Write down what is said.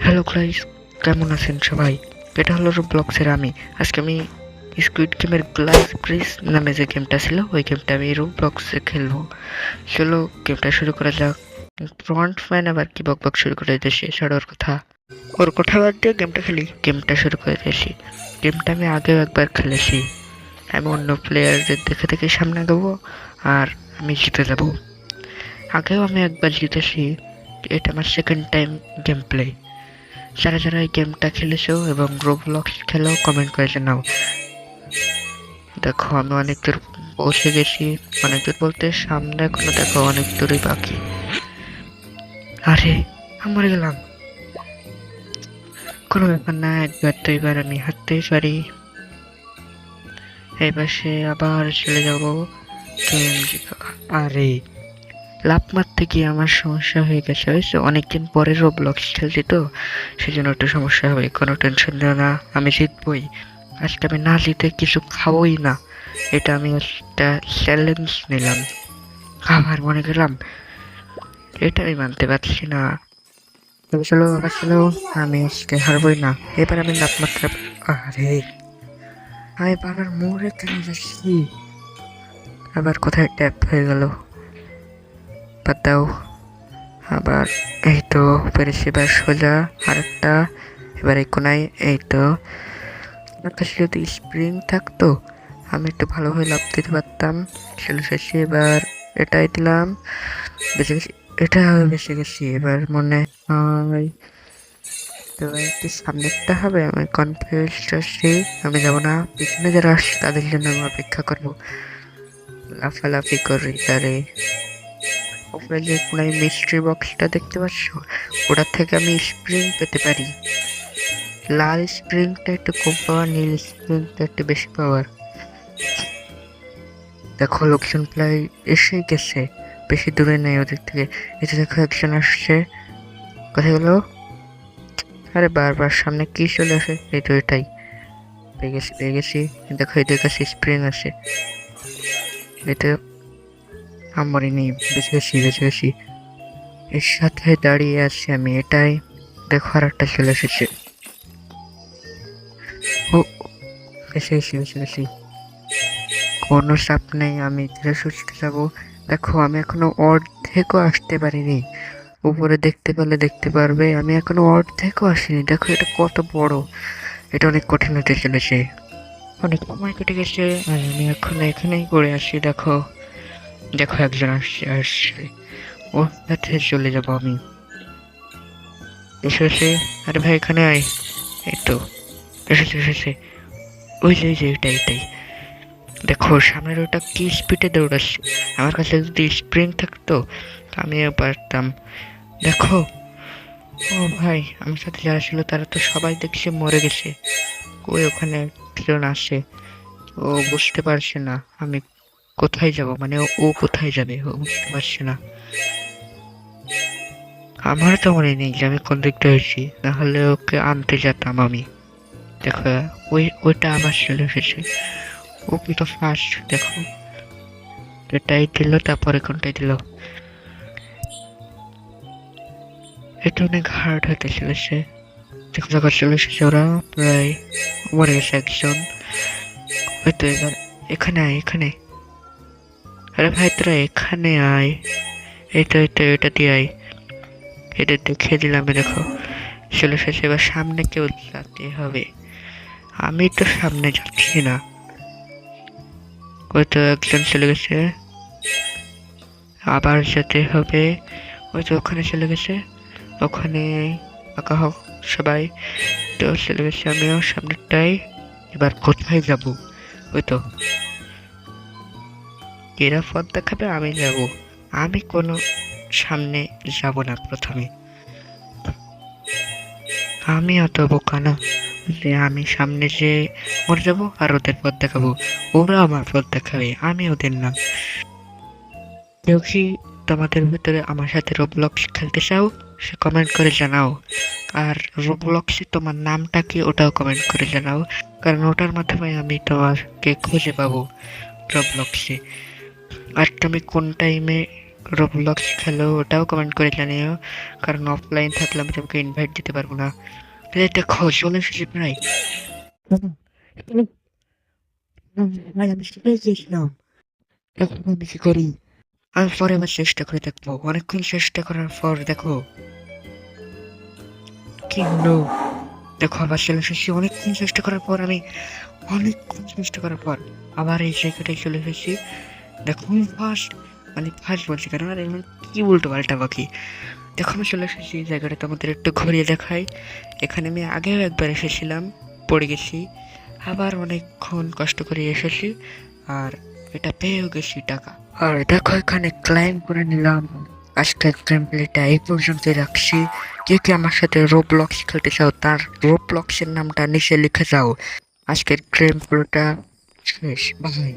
Hello ক্লাইস কেমন আছেন সবাই? এটা হলো ব্লগসের আমি। আজকে আমি স্কুইড গেমের গ্লাস ব্রিজ নামে যে গেমটা ছিল, ওই গেমটা আমি রুম ব্লগসে খেলব। চলো গেমটা শুরু করা যাক। ফ্রন্ট ফ্যান আবার কি বক বক শুরু করে দিয়েছি এছাড়া ওর কথা। ওর কথা বাদ দিয়ে গেমটা খেলি। গেমটা শুরু করে দিয়েছি। গেমটা আমি আগেও একবার খেলেছি। আমি অন্য প্লেয়ারদের দেখে দেখে সামনে দেবো আর আমি জিতে যাব। আগেও আমি একবার জিতেছি। এটা আমার সেকেন্ড টাইম গেম প্লে যারা যারা এই গেমটা খেলেছো এবং রোবলক্স খেলেও কমেন্ট করে জানাও। দেখো, আমি অনেক দূর পৌঁছে গেছি, অনেক দূর বলতে সামনে এখনও দেখো অনেক দূরই বাকি। আরে আমার গেলাম। কোনো ব্যাপার না, একবার তো এবার আমি হাঁটতেই পারি। এই পাশে আবার চলে যাব। আরে লাভ মারতে গিয়ে আমার সমস্যা হয়ে গেছে। হয়েছে অনেকদিন পরে রোবলক্স খেলছি তো সেই জন্য একটু সমস্যা হবে, কোনো টেনশন নিও না, আমি জিতবই। আজকে আমি না জিতে কিছু খাবোই না, এটা আমি একটা চ্যালেঞ্জ নিলাম। আবার মনে করলাম এটা আমি মানতে পারছি না। তবে চলো, আবার চলো, আমি আজকে হারবই না। এবার আমি লাভ মাত্রা আরে আমি বাবার মোড়ে কেন যাচ্ছি। আবার কোথায় ট্যাপ হয়ে গেল। দাও। আবার এই তো পেরেছি এবার সোজা আরেকটা। এবার এই কোনায় এই তো। কাছে যদি স্প্রিং থাকতো। আমি একটু ভালোভাবে লাভ দিতে পারতাম। ছেলে শেষে এবার এটাই দিলাম। বেঁচে গেছি, এটা হবে বেঁচে গেছি। এবার মনে হয় তো একটু সামনেরটা হবে। আমি কনফিউজ আসছি আমি যাব না। পিছনে যারা আসছে তাদের জন্য আমি অপেক্ষা করব। লাফালাফি করি তারে। উপরে যে কোনায় মিস্ট্রি বক্সটা দেখতে পাচ্ছ, ওটার থেকে আমি স্প্রিং পেতে পারি। লাল স্প্রিংটা একটু কম পাওয়ার নীল স্প্রিংটা একটু বেশি পাওয়ার দেখো, লোকজন প্রায় এসে গেছে। বেশি দূরে নেই ওদের থেকে। এতে দেখো, একজন আসছে। কথা গেলো আরে বারবার সামনে কি চলে আসে? এই তো এটাই। পেয়ে গেছি পেয়ে গেছি। দেখো, এদের কাছে স্প্রিং আছে। এতে বেঁচে গেছি বেঁচে গেছি এর সাথে দাঁড়িয়ে আছি আমি, এটাই দেখো আর একটা চলে এসেছে। ও, বেঁচে গেছি বেঁচে গেছি কোনো চাপ নেই, আমি ধীরে সুস্থে যাব। দেখো, আমি এখনও অর্ধেকও আসতে পারিনি। উপরে দেখতে পেলে দেখতে পারবে, আমি এখনও অর্ধেকও আসিনি। দেখো, এটা কত বড়। এটা অনেক কঠিন হতে চলেছে। অনেক সময় কেটে গেছে, আর আমি এখন এখানেই করে আসি দেখো। দেখো, একজন আসছে আসছে। ও সাথে চলে যাব আমি। এসেছে আরে ভাই, এখানে আয়। এই তো। এসেছে এসেছে ওই যে যে এটাই এটাই দেখো, সামনের ওটা কি স্পিডে দৌড়াচ্ছে। আমার কাছে যদি স্প্রিং থাকতো আমিও পারতাম। দেখো। ও ভাই, আমার সাথে যারা ছিল, তারা তো সবাই দেখছে মরে গেছে। ওই ওখানে একজন আসে? ও বুঝতে পারছে না। আমি কোথায় যাব? মানে ও- কোথায় যাবে? ও বুঝতে পারছে না। আমার তো মনে নেই যে আমি কোন দিকটা হয়েছি। নাহলে ওকে আনতে যেতাম আমি। দেখো, ওই, ওইটা আমার চলে এসেছে ও কিন্তু ফার্স্ট দেখো। এটাই দিল, তারপরে কোনটাই দিল? এটা অনেক হার্ড হতে চলেছে। দেখো, যখন চলে এসেছে ওরা, প্রায় মরে গেছে একজন। হয়তো এবার, এখানে এখানে আরে ভাই, তোরা এখানে আয়। এই তো এই তো, এটা দিয়ে আয়। এটা দেখিয়ে দিলাম দেখো। চলে এসেছে, এবার সামনে কেউ যেতে হবে। আমি তো সামনে যাচ্ছি না। ওই তো একজন চলে গেছে। আবার যেতে হবে। ওই তো ওখানে চলে গেছে। ওখানে আঁকা হোক সবাই। তো চলে গেছে আমিও সামনেরটাই। এবার কোথায় যাব? ওই তো। এরা পথ দেখাবে, আমি যাব। আমি কোনো সামনে যাব না প্রথমে। আমি অত বোকা না যে আমি সামনে যে মরে যাব আর ওদের পথ দেখাবো। ওরা আমার পথ দেখাবে, আমি ওদের না। কেউ কি তোমাদের ভিতরে আমার সাথে রোবলক্স খেলতে চাও, সে কমেন্ট করে জানাও। আর রোবলক্সে তোমার নামটা কি ওটাও কমেন্ট করে জানাও, কারণ ওটার মাধ্যমে আমি তোমাকে খুঁজে পাবো রোবলক্সে আর তুমি কোন টাইমে রোবলক্স খেলো ওটাও কমেন্ট করে জানিও। কারণ অফলাইন থাকলে আমি তোমাকে ইনভাইট দিতে পারব না। তাহলে খোঁজ চলে এসেছি প্রায় ভাই আমি শিখে গিয়েছিলাম। এখন আমি কি করি? আমি পরে আবার চেষ্টা করে দেখব। অনেকক্ষণ চেষ্টা করার পর দেখো। কি হলো? দেখো আবার চলে এসেছি। অনেকক্ষণ চেষ্টা করার পর আমি অনেকক্ষণ চেষ্টা করার পর আবার এই জায়গাটায় চলে এসেছি। দেখো আমি ফার্স্ট মানে ফার্স্ট বলছি কেন? আর এমন কি উল্টো পাল্টা বাকি? দেখো আমি চলে এসেছি, এই জায়গাটা তোমাদের একটু ঘুরিয়ে দেখাই। এখানে আমি আগেও একবার এসেছিলাম, পড়ে গেছি। আবার অনেকক্ষণ কষ্ট করে এসেছি, আর এটা পেয়েও গেছি টাকা। আর দেখো এখানে ক্লাইম করে নিলাম। আজকের গেম প্লেটা এই পর্যন্ত রাখছি। কে কে আমার সাথে রোবলক্স খেলতে চাও, তার রোবলক্সের নামটা নিচে লিখে যাও। আজকের গেম প্লেটা শেষ বাই